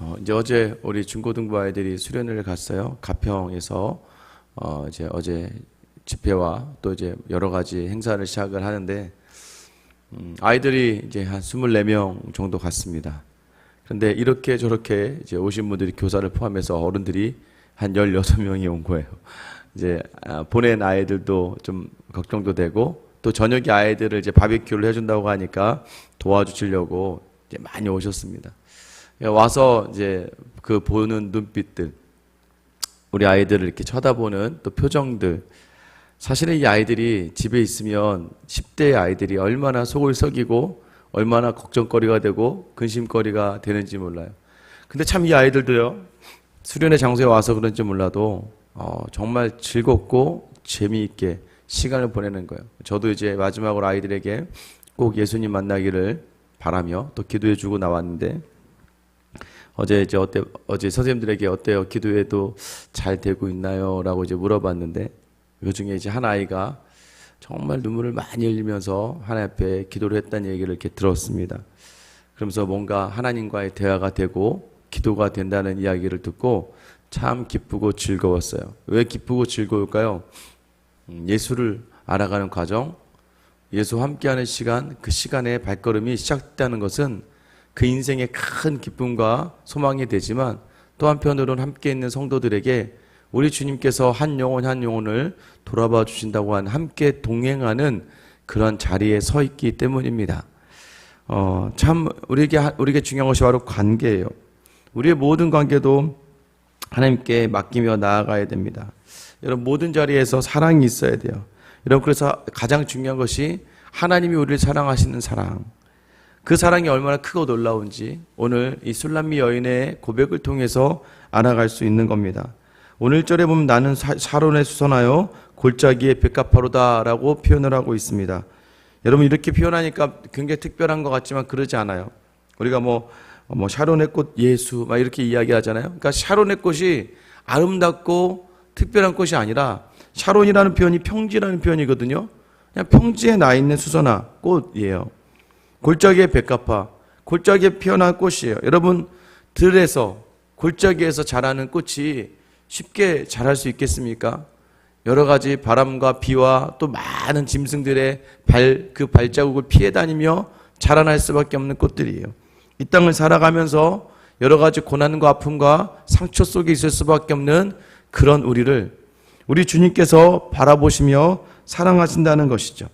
어, 이제 어제 우리 중고등부 아이들이 수련회를 갔어요. 가평에서 어, 이제 어제 집회와 또 이제 여러 가지 행사를 시작을 하는데 음, 아이들이 이제 한 24명 정도 갔습니다. 그런데 이렇게 저렇게 이제 오신 분들이 교사를 포함해서 어른들이 한 16명이 온 거예요. 이제 아, 보낸 아이들도 좀 걱정도 되고 또 저녁에 아이들을 이제 바비큐를 해준다고 하니까 도와주시려고 이제 많이 오셨습니다. 예, 와서 이제 그 보는 눈빛들, 우리 아이들을 이렇게 쳐다보는 또 표정들. 사실은 이 아이들이 집에 있으면 10대 아이들이 얼마나 속을 썩이고 얼마나 걱정거리가 되고 근심거리가 되는지 몰라요. 근데 참 이 아이들도요, 수련회 장소에 와서 그런지 몰라도 어, 정말 즐겁고 재미있게 시간을 보내는 거예요. 저도 이제 마지막으로 아이들에게 꼭 예수님 만나기를 바라며 또 기도해 주고 나왔는데 어제 이제 어때 어제 선생님들에게 어때요? 기도해도 잘 되고 있나요?라고 이제 물어봤는데 그 중에 이제 한 아이가 정말 눈물을 많이 흘리면서 하나님 앞에 기도를 했다는 얘기를 이렇게 들었습니다. 그러면서 뭔가 하나님과의 대화가 되고 기도가 된다는 이야기를 듣고 참 기쁘고 즐거웠어요. 왜 기쁘고 즐거울까요? 음, 예수를 알아가는 과정, 예수와 함께하는 시간, 그 시간의 발걸음이 시작됐다는 것은 그 인생의 큰 기쁨과 소망이 되지만 또 한편으로는 함께 있는 성도들에게 우리 주님께서 한 영혼 한 영혼을 돌아봐 주신다고 한 함께 동행하는 그런 자리에 서 있기 때문입니다. 어, 참 우리에게 우리에게 중요한 것이 바로 관계예요. 우리의 모든 관계도 하나님께 맡기며 나아가야 됩니다. 여러분 모든 자리에서 사랑이 있어야 돼요. 여러분 그래서 가장 중요한 것이 하나님이 우리를 사랑하시는 사랑. 그 사랑이 얼마나 크고 놀라운지 오늘 이 술람미 여인의 고백을 통해서 알아갈 수 있는 겁니다. 오늘 절에 보면 나는 사, 샤론에 수선하여 골짜기에 백합화로다라고 표현을 하고 있습니다. 여러분 이렇게 표현하니까 굉장히 특별한 것 같지만 그러지 않아요. 우리가 뭐, 뭐 샤론의 꽃 예수 막 이렇게 이야기하잖아요. 그러니까 샤론의 꽃이 아름답고 특별한 꽃이 아니라 샤론이라는 표현이 평지라는 표현이거든요. 그냥 평지에 나 있는 수선화 꽃이에요. 골짜기의 백합화, 골짜기에 피어난 꽃이에요. 여러분 들에서 골짜기에서 자라는 꽃이 쉽게 자랄 수 있겠습니까? 여러 가지 바람과 비와 또 많은 짐승들의 발, 그 발자국을 피해 다니며 자라날 수밖에 없는 꽃들이에요. 이 땅을 살아가면서 여러 가지 고난과 아픔과 상처 속에 있을 수밖에 없는 그런 우리를 우리 주님께서 바라보시며 사랑하신다는 것이죠.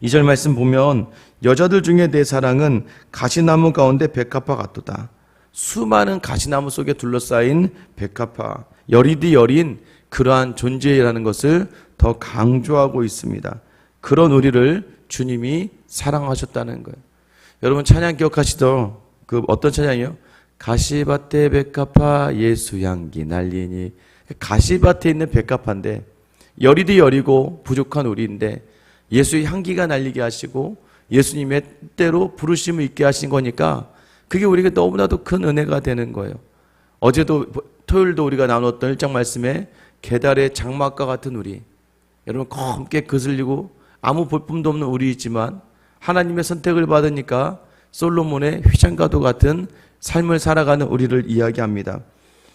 이절 말씀 보면 여자들 중에 내 사랑은 가시나무 가운데 백합화 같도다. 수많은 가시나무 속에 둘러싸인 백합화, 열이디 열인 그러한 존재라는 것을 더 강조하고 있습니다. 그런 우리를 주님이 사랑하셨다는 거예요. 여러분 찬양 기억하시죠? 그 어떤 찬양이요? 가시밭에 백합화 예수 향기 날리니 가시밭에 있는 백합화인데 열이디 열이고 부족한 우리인데 예수의 향기가 날리게 하시고 예수님의 때로 부르심을 있게 하신 거니까 그게 우리에게 너무나도 큰 은혜가 되는 거예요. 어제도 토요일도 우리가 나눴던 일장 말씀에 계달의 장막과 같은 우리 여러분 검게 거슬리고 아무 볼품도 없는 우리이지만 하나님의 선택을 받으니까 솔로몬의 휘장과도 같은 삶을 살아가는 우리를 이야기합니다.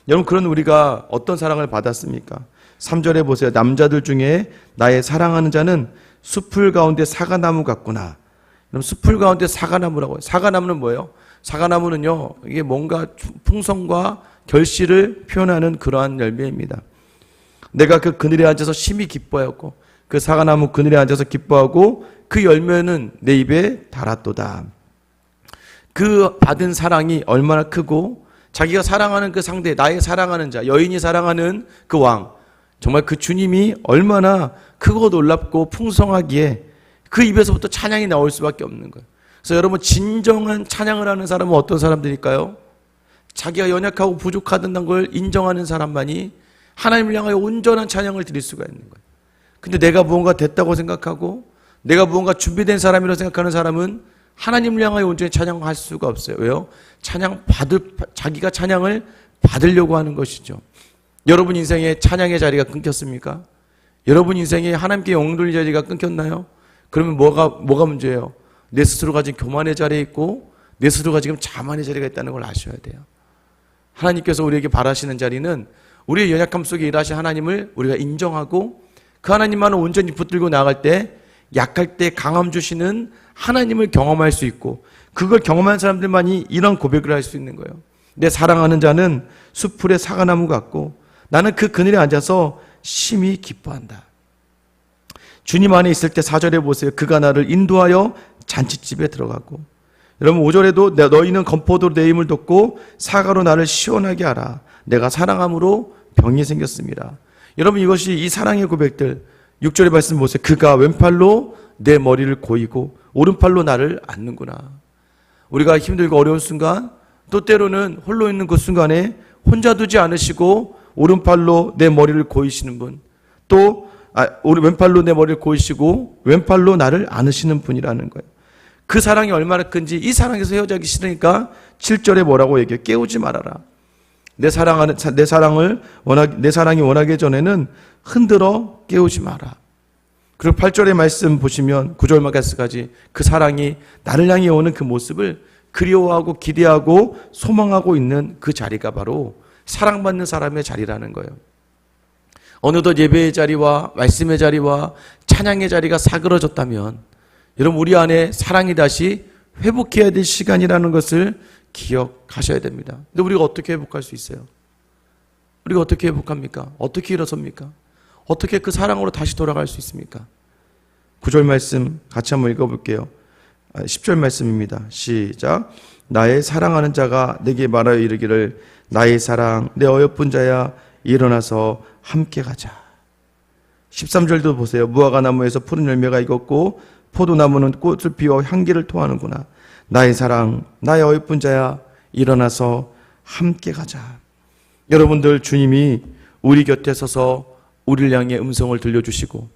여러분 그런 우리가 어떤 사랑을 받았습니까? 3절에 보세요. 남자들 중에 나의 사랑하는 자는 숲을 가운데 사과나무 같구나. 그럼 숲을 가운데 사과나무라고 해요. 사과나무는 뭐예요? 사과나무는요, 이게 뭔가 풍성과 결실을 표현하는 그러한 열매입니다. 내가 그 그늘에 앉아서 심히 기뻐하였고, 그 사과나무 그늘에 앉아서 기뻐하고, 그 열매는 내 입에 달았도다. 그 받은 사랑이 얼마나 크고, 자기가 사랑하는 그 상대, 나의 사랑하는 자, 여인이 사랑하는 그 왕, 정말 그 주님이 얼마나 크고 놀랍고 풍성하기에 그 입에서부터 찬양이 나올 수밖에 없는 거예요. 그래서 여러분 진정한 찬양을 하는 사람은 어떤 사람들일까요? 자기가 연약하고 부족하다는 걸 인정하는 사람만이 하나님을 향하여 온전한 찬양을 드릴 수가 있는 거예요. 근데 내가 무언가 됐다고 생각하고 내가 무언가 준비된 사람이라고 생각하는 사람은 하나님을 향하여 온전히 찬양할 수가 없어요. 왜요? 찬양 받을 자기가 찬양을 받으려고 하는 것이죠. 여러분 인생에 찬양의 자리가 끊겼습니까? 여러분 인생에 하나님께 영돌 자리가 끊겼나요? 그러면 뭐가 뭐가 문제예요? 내 스스로가 지금 교만의 자리에 있고 내 스스로가 지금 자만의 자리가 있다는 걸 아셔야 돼요. 하나님께서 우리에게 바라시는 자리는 우리의 연약함 속에 일하신 하나님을 우리가 인정하고 그 하나님만을 온전히 붙들고 나갈 때 약할 때 강함 주시는 하나님을 경험할 수 있고 그걸 경험한 사람들만이 이런 고백을 할 수 있는 거예요. 내 사랑하는 자는 수풀의 사과나무 같고 나는 그 그늘에 앉아서 심히 기뻐한다. 주님 안에 있을 때 사절에 보세요. 그가 나를 인도하여 잔치집에 들어가고 여러분 5절에도 너희는 건포도로 내 힘을 돋고 사과로 나를 시원하게 하라. 내가 사랑함으로 병이 생겼습니다. 여러분 이것이 이 사랑의 고백들 6절의 말씀 보세요. 그가 왼팔로 내 머리를 고이고 오른팔로 나를 안는구나. 우리가 힘들고 어려운 순간 또 때로는 홀로 있는 그 순간에 혼자 두지 않으시고 오른팔로 내 머리를 고이시는 분, 또 아, 우리 왼팔로 내 머리를 고이시고 왼팔로 나를 안으시는 분이라는 거예요. 그 사랑이 얼마나 큰지 이 사랑에서 헤어지기 싫으니까 7절에 뭐라고 얘기해? 깨우지 말아라. 내 사랑하는 내 사랑을 원하 내 사랑이 원하기 전에는 흔들어 깨우지 마라. 그리고 8절의 말씀 보시면 9절 말까지 그 사랑이 나를 향해 오는 그 모습을 그리워하고 기대하고 소망하고 있는 그 자리가 바로 사랑받는 사람의 자리라는 거예요. 어느덧 예배의 자리와 말씀의 자리와 찬양의 자리가 사그러졌다면 여러분 우리 안에 사랑이 다시 회복해야 될 시간이라는 것을 기억하셔야 됩니다. 근데 우리가 어떻게 회복할 수 있어요? 우리가 어떻게 회복합니까? 어떻게 일어섭니까? 어떻게 그 사랑으로 다시 돌아갈 수 있습니까? 9절 말씀 같이 한번 읽어볼게요. 10절 아, 말씀입니다. 시작. 나의 사랑하는 자가 내게 말하여 이르기를 나의 사랑 내 어여쁜 자야 일어나서 함께 가자. 13절도 보세요. 무화과 나무에서 푸른 열매가 익었고 포도나무는 꽃을 피워 향기를 토하는구나. 나의 사랑, 나의 어여쁜 자야, 일어나서 함께 가자. 여러분들 주님이 우리 곁에 서서 우리를 향해 음성을 들려주시고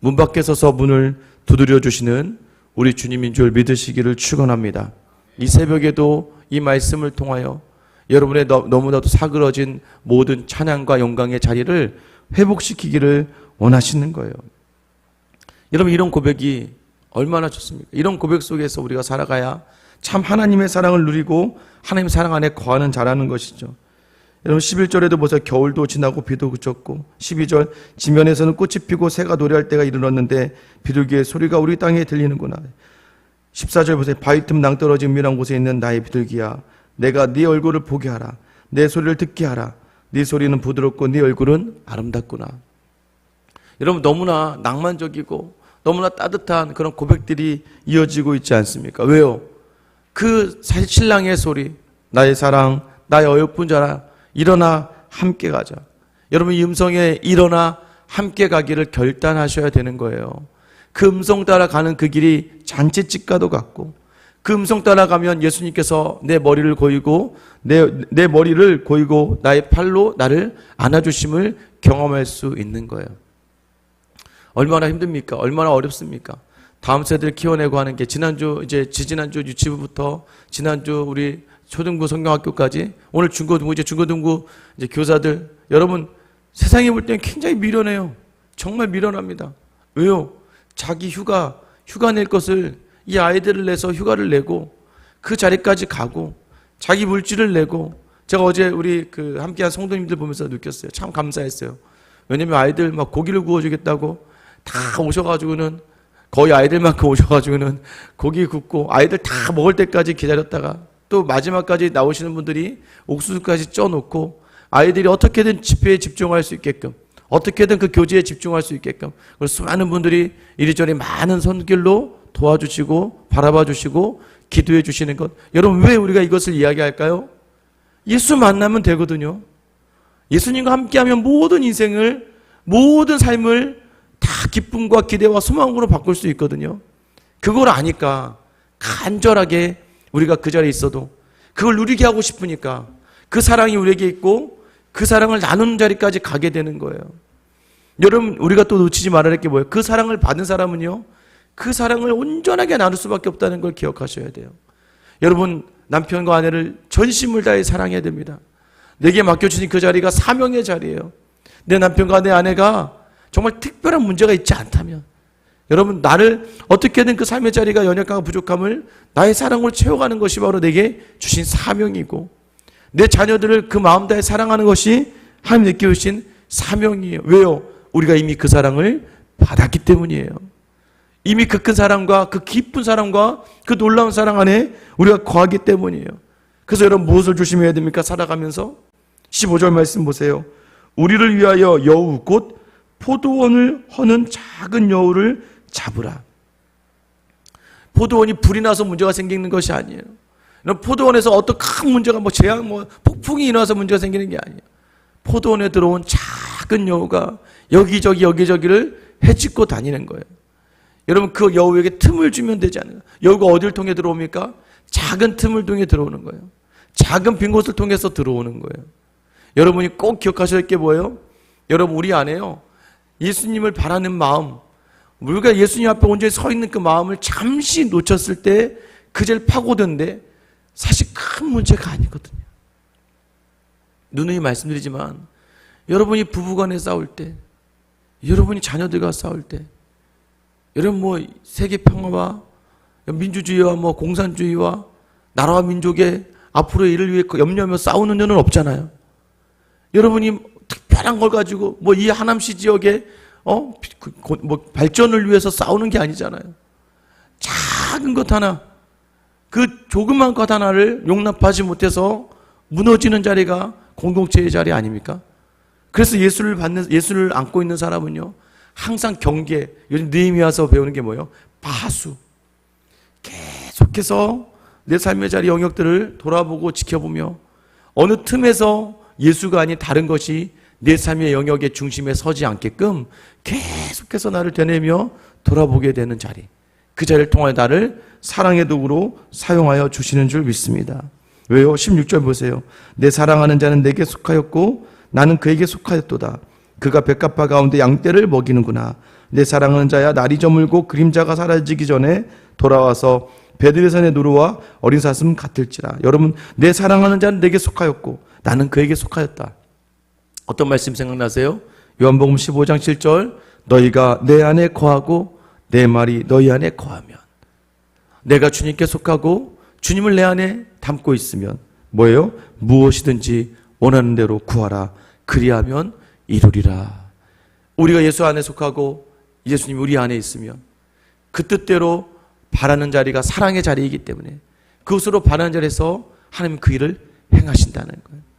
문 밖에 서서 문을 두드려 주시는 우리 주님인 줄 믿으시기를 축원합니다. 이 새벽에도 이 말씀을 통하여 여러분의 너무나도 사그러진 모든 찬양과 영광의 자리를 회복시키기를 원하시는 거예요. 여러분 이런 고백이 얼마나 좋습니까? 이런 고백 속에서 우리가 살아가야 참 하나님의 사랑을 누리고 하나님 사랑 안에 거하는 자라는 것이죠. 여러분 11절에도 보세요. 겨울도 지나고 비도 그쳤고 12절 지면에서는 꽃이 피고 새가 노래할 때가 이르렀는데 비둘기의 소리가 우리 땅에 들리는구나. 14절 보세요. 바위 틈 낭떠러진 은밀한 곳에 있는 나의 비둘기야. 내가 네 얼굴을 보게 하라. 내 소리를 듣게 하라. 네 소리는 부드럽고 네 얼굴은 아름답구나. 여러분 너무나 낭만적이고 너무나 따뜻한 그런 고백들이 이어지고 있지 않습니까? 왜요? 그 사실 신랑의 소리, 나의 사랑, 나의 어여쁜 자라, 일어나 함께 가자. 여러분 이 음성에 일어나 함께 가기를 결단하셔야 되는 거예요. 그 음성 따라 가는 그 길이 잔치집과도 같고 그 음성 따라가면 예수님께서 내 머리를 고이고 내, 내 머리를 고이고 나의 팔로 나를 안아주심을 경험할 수 있는 거예요. 얼마나 힘듭니까? 얼마나 어렵습니까? 다음 세대를 키워내고 하는 게 지난주 이제 지지난주 유치부부터 지난주 우리 초등부 성경학교까지 오늘 중고등부 이제 중고등부 이제 교사들 여러분 세상에 볼 때는 굉장히 미련해요. 정말 미련합니다. 왜요? 자기 휴가 휴가 낼 것을 이 아이들을 내서 휴가를 내고 그 자리까지 가고 자기 물질을 내고 제가 어제 우리 그 함께한 성도님들 보면서 느꼈어요. 참 감사했어요. 왜냐면 아이들 막 고기를 구워주겠다고 다 오셔가지고는 거의 아이들만큼 오셔가지고는 고기 굽고 아이들 다 먹을 때까지 기다렸다가 또 마지막까지 나오시는 분들이 옥수수까지 쪄놓고 아이들이 어떻게든 집회에 집중할 수 있게끔 어떻게든 그 교제에 집중할 수 있게끔 그래서 수많은 분들이 이리저리 많은 손길로 도와주시고 바라봐 주시고 기도해 주시는 것 여러분 왜 우리가 이것을 이야기할까요? 예수 만나면 되거든요. 예수님과 함께하면 모든 인생을 모든 삶을 다 기쁨과 기대와 소망으로 바꿀 수 있거든요. 그걸 아니까 간절하게 우리가 그 자리에 있어도 그걸 누리게 하고 싶으니까 그 사랑이 우리에게 있고 그 사랑을 나누는 자리까지 가게 되는 거예요. 여러분 우리가 또 놓치지 말아야 할 게 뭐예요? 그 사랑을 받은 사람은요. 그 사랑을 온전하게 나눌 수밖에 없다는 걸 기억하셔야 돼요. 여러분 남편과 아내를 전심을 다해 사랑해야 됩니다. 내게 맡겨주신 그 자리가 사명의 자리예요. 내 남편과 내 아내가 정말 특별한 문제가 있지 않다면 여러분 나를 어떻게든 그 삶의 자리가 연약함과 부족함을 나의 사랑을 채워가는 것이 바로 내게 주신 사명이고 내 자녀들을 그 마음 다해 사랑하는 것이 하나님 내게 주신 사명이에요. 왜요? 우리가 이미 그 사랑을 받았기 때문이에요. 이미 그 큰 사랑과 그 깊은 사랑과 그 놀라운 사랑 안에 우리가 거하기 때문이에요. 그래서 여러분 무엇을 조심해야 됩니까? 살아가면서 15절 말씀 보세요. 우리를 위하여 여우 곧 포도원을 허는 작은 여우를 잡으라. 포도원이 불이 나서 문제가 생기는 것이 아니에요. 포도원에서 어떤 큰 문제가 뭐 재앙 뭐 폭풍이 일어나서 문제가 생기는 게 아니에요. 포도원에 들어온 작은 여우가 여기저기 여기저기를 해치고 다니는 거예요. 여러분 그 여우에게 틈을 주면 되지 않을까? 여우가 어딜 통해 들어옵니까? 작은 틈을 통해 들어오는 거예요. 작은 빈 곳을 통해서 들어오는 거예요. 여러분이 꼭 기억하셔야 할 게 뭐예요? 여러분 우리 안에요. 예수님을 바라는 마음, 우리가 예수님 앞에 온전히 서 있는 그 마음을 잠시 놓쳤을 때 그제를 파고드는데 사실 큰 문제가 아니거든요. 누누이 말씀드리지만 여러분이 부부간에 싸울 때, 여러분이 자녀들과 싸울 때, 여러분 뭐 세계 평화와 민주주의와 뭐 공산주의와 나라와 민족의 앞으로의 일을 위해 염려하며 싸우는 일은 없잖아요. 여러분이 특별한 걸 가지고 뭐 이 하남시 지역에 어? 그, 뭐 발전을 위해서 싸우는 게 아니잖아요. 작은 것 하나, 그 조그만 것 하나를 용납하지 못해서 무너지는 자리가 공동체의 자리 아닙니까? 그래서 예수를 받는, 예수를 안고 있는 사람은요, 항상 경계, 요즘 느임이 와서 배우는 게 뭐예요? 바수. 계속해서 내 삶의 자리 영역들을 돌아보고 지켜보며 어느 틈에서 예수가 아닌 다른 것이 내 삶의 영역의 중심에 서지 않게끔 계속해서 나를 되뇌며 돌아보게 되는 자리. 그 자리를 통하여 나를 사랑의 도구로 사용하여 주시는 줄 믿습니다. 왜요? 16절 보세요. 내 사랑하는 자는 내게 속하였고 나는 그에게 속하였도다. 그가 백합화 가운데 양떼를 먹이는구나. 내 사랑하는 자야 날이 저물고 그림자가 사라지기 전에 돌아와서 베드레산의 누루와 어린 사슴 같을지라. 여러분 내 사랑하는 자는 내게 속하였고 나는 그에게 속하였다. 어떤 말씀 생각나세요? 요한복음 15장 7절 너희가 내 안에 거하고 내 말이 너희 안에 거하면 내가 주님께 속하고 주님을 내 안에 담고 있으면 뭐예요? 무엇이든지 원하는 대로 구하라 그리하면 이루리라 우리가 예수 안에 속하고 예수님 우리 안에 있으면 그 뜻대로 바라는 자리가 사랑의 자리이기 때문에 그것으로 바라는 자리에서 하나님 그 일을 행하신다는 거예요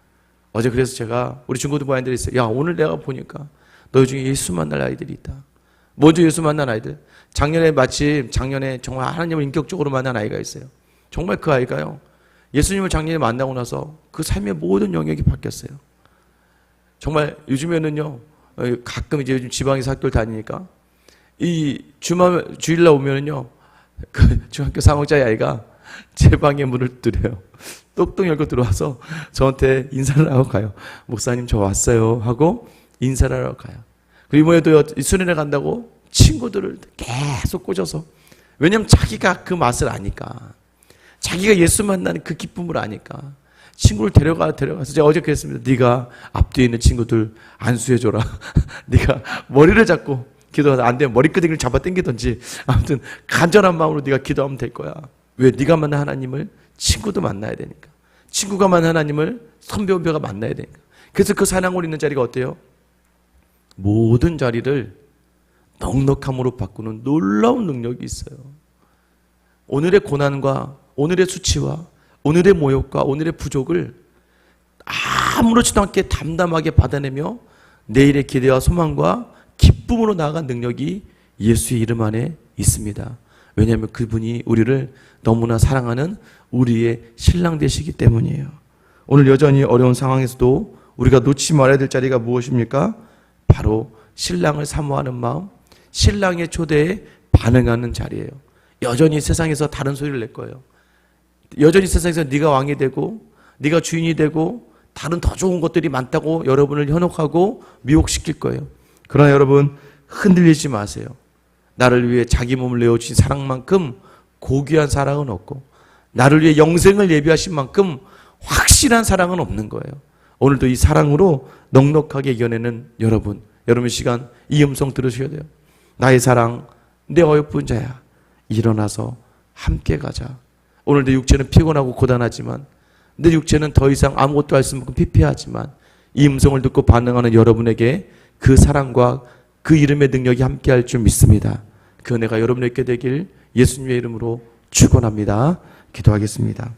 어제 그래서 제가 우리 중고등부 아이들이 있어요. 야, 오늘 내가 보니까 너희 중에 예수 만날 아이들이 있다. 먼저 예수 만난 아이들. 작년에 마침 작년에 정말 하나님을 인격적으로 만난 아이가 있어요. 정말 그 아이가요. 예수님을 작년에 만나고 나서 그 삶의 모든 영역이 바뀌었어요. 정말 요즘에는요. 가끔 이제 요즘 지방에서 학교를 다니니까 이 주말 주일날 오면은요. 그 중학교 3학자의 아이가 제 방에 문을 두드려요. 똑똑 열고 들어와서 저한테 인사를 하고 가요. 목사님 저 왔어요 하고 인사를 하러 가요. 그리고 이번에도 수련회 간다고 친구들을 계속 꽂아서 왜냐면 자기가 그 맛을 아니까 자기가 예수 만나는 그 기쁨을 아니까 친구를 데려가 데려가서 제가 어제 그랬습니다. 네가 앞뒤에 있는 친구들 안수해 줘라. 네가 머리를 잡고 기도하다 안 되면 머리끄댕이를 잡아 당기든지 아무튼 간절한 마음으로 네가 기도하면 될 거야. 왜 네가 만난 하나님을 친구도 만나야 되니까. 친구가 만난 하나님을 선배원배가 만나야 되니까. 그래서 그 사랑으로 있는 자리가 어때요? 모든 자리를 넉넉함으로 바꾸는 놀라운 능력이 있어요. 오늘의 고난과 오늘의 수치와 오늘의 모욕과 오늘의 부족을 아무렇지도 않게 담담하게 받아내며 내일의 기대와 소망과 기쁨으로 나아간 능력이 예수의 이름 안에 있습니다. 왜냐하면 그분이 우리를 너무나 사랑하는 우리의 신랑 되시기 때문이에요. 오늘 여전히 어려운 상황에서도 우리가 놓지 말아야 될 자리가 무엇입니까? 바로 신랑을 사모하는 마음, 신랑의 초대에 반응하는 자리예요. 여전히 세상에서 다른 소리를 낼 거예요. 여전히 세상에서 네가 왕이 되고 네가 주인이 되고 다른 더 좋은 것들이 많다고 여러분을 현혹하고 미혹시킬 거예요. 그러나 여러분 흔들리지 마세요. 나를 위해 자기 몸을 내어주신 사랑만큼 고귀한 사랑은 없고 나를 위해 영생을 예비하신 만큼 확실한 사랑은 없는 거예요. 오늘도 이 사랑으로 넉넉하게 이겨내는 여러분, 여러분 시간 이 음성 들으셔야 돼요. 나의 사랑, 내 어여쁜 자야. 일어나서 함께 가자. 오늘 내 육체는 피곤하고 고단하지만 내 육체는 더 이상 아무것도 할 수 없고 피폐하지만 이 음성을 듣고 반응하는 여러분에게 그 사랑과 그 이름의 능력이 함께할 줄 믿습니다. 그 은혜가 여러분에게 되길 예수님의 이름으로 축원합니다. 기도하겠습니다.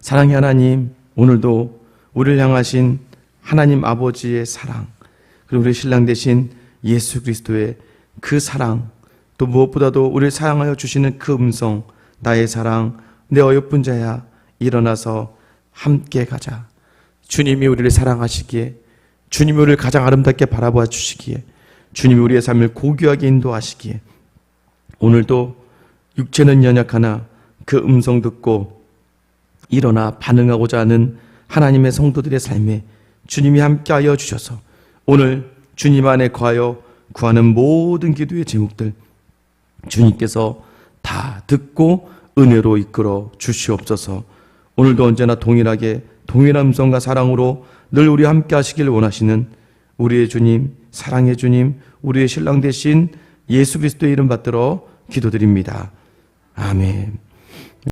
사랑의 하나님, 오늘도 우리를 향하신 하나님 아버지의 사랑, 그리고 우리 신랑 되신 예수 그리스도의 그 사랑, 또 무엇보다도 우리를 사랑하여 주시는 그 음성, 나의 사랑, 내 어여쁜 자야, 일어나서 함께 가자. 주님이 우리를 사랑하시기에, 주님이 우리를 가장 아름답게 바라봐 주시기에, 주님이 우리의 삶을 고귀하게 인도하시기에, 오늘도 육체는 연약하나 그 음성 듣고 일어나 반응하고자 하는 하나님의 성도들의 삶에 주님이 함께하여 주셔서 오늘 주님 안에 거하여 구하는 모든 기도의 제목들 주님께서 다 듣고 은혜로 이끌어 주시옵소서 오늘도 언제나 동일하게 동일한 음성과 사랑으로 늘 우리 함께 하시길 원하시는 우리의 주님, 사랑의 주님, 우리의 신랑 대신 예수 그리스도의 이름 받들어 기도드립니다. 아멘.